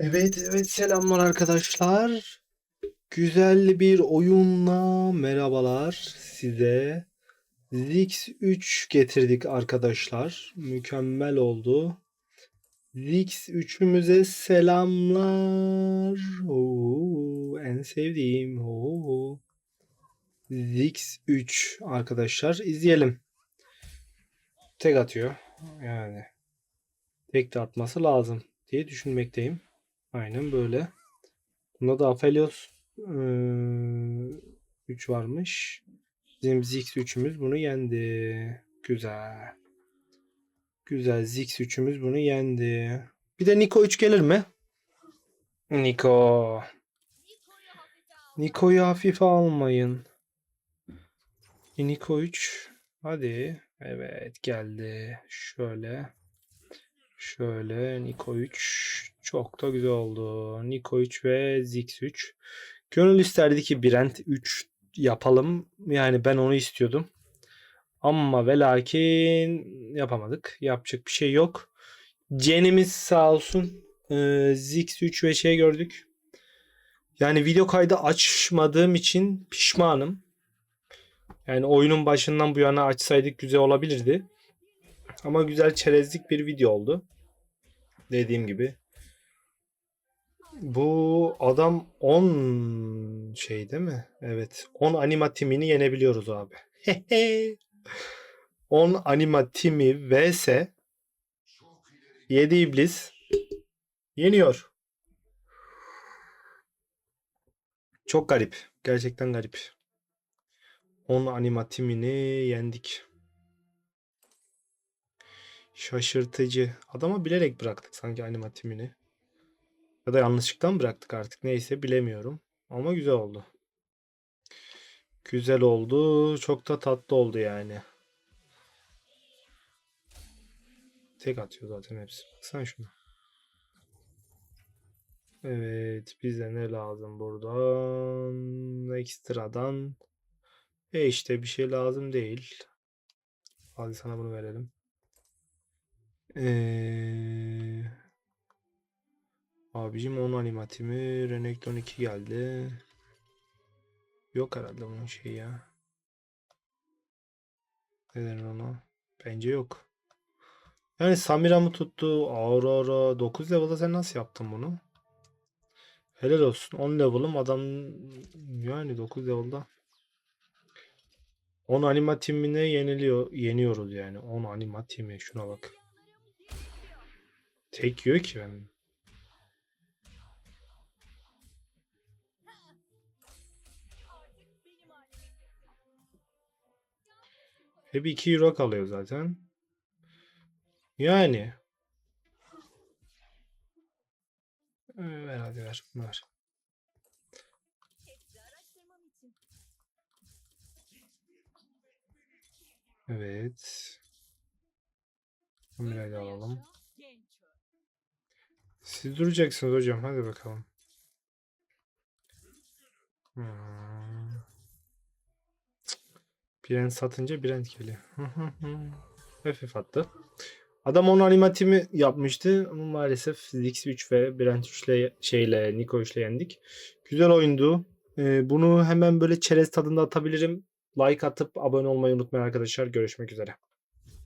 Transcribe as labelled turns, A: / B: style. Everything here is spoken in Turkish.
A: Evet, evet selamlar arkadaşlar. Güzel bir oyunla merhabalar size. Zix 3 getirdik arkadaşlar. Mükemmel oldu. Zix 3'ümüze selamlar. Oo, en sevdiğim. Oo. Zix 3 arkadaşlar izleyelim. Tek atıyor. Yani tek de atması lazım diye düşünmekteyim. Aynen böyle. Bunda da Aphelios 3 varmış. Bizim Zix 3'ümüz bunu yendi. Güzel. Güzel Zix 3'ümüz bunu yendi. Bir de Niko 3 gelir mi? Niko. Niko'yu hafife almayın. Niko 3. Hadi. Evet geldi. Şöyle. Şöyle Niko 3 çok da güzel oldu. Niko 3 ve Zix 3. Gönül isterdi ki Brent 3 yapalım. Yani ben onu istiyordum. Ama ve lakin yapamadık. Yapacak bir şey yok. Cenimiz sağ olsun. Ee, Zix 3 ve şey gördük. Yani video kaydı açmadığım için pişmanım. Yani oyunun başından bu yana açsaydık güzel olabilirdi. Ama güzel çerezlik bir video oldu. Dediğim gibi. Bu adam 10 şey değil mi? Evet. 10 anima timini yenebiliyoruz abi. 10 anima timi vs 7 iblis yeniyor. Çok garip. Gerçekten garip. 10 anima timini yendik. Şaşırtıcı. Adama bilerek bıraktık sanki anima timini. Ya da yanlışlıkla mı bıraktık artık neyse bilemiyorum. Ama güzel oldu. Güzel oldu. Çok da tatlı oldu yani. Tek atıyor zaten hepsi. Baksana şuna. Evet. Bize ne lazım buradan? Ekstradan. E işte bir şey lazım değil. Hadi sana bunu verelim. Eee... Abicim 10 animatimi. Renekton 2 geldi. Yok herhalde bunun şeyi ya. Ne denir ona? Bence yok. Yani Samira mı tuttu? Aurora 9 level'da sen nasıl yaptın bunu? Helal olsun. 10 level'ım adam yani 9 level'da. 10 anima timine yeniliyor, yeniyoruz yani. 10 anima timi şuna bak. Tek yiyor ki ben. Hep 2 euro kalıyor zaten. Yani. Ee, Ver hadi ver. Ver. Evet. Kamerayı alalım. Siz duracaksınız hocam. Hadi bakalım. Hmm. Brent satınca Brent geliyor. Hafif attı. Adam onun animatimi yapmıştı ama maalesef Zix 3 ve Brent 3 ile şeyle Niko 3 ile yendik. Güzel oyundu. Ee, bunu hemen böyle çerez tadında atabilirim. Like atıp abone olmayı unutmayın arkadaşlar. Görüşmek üzere.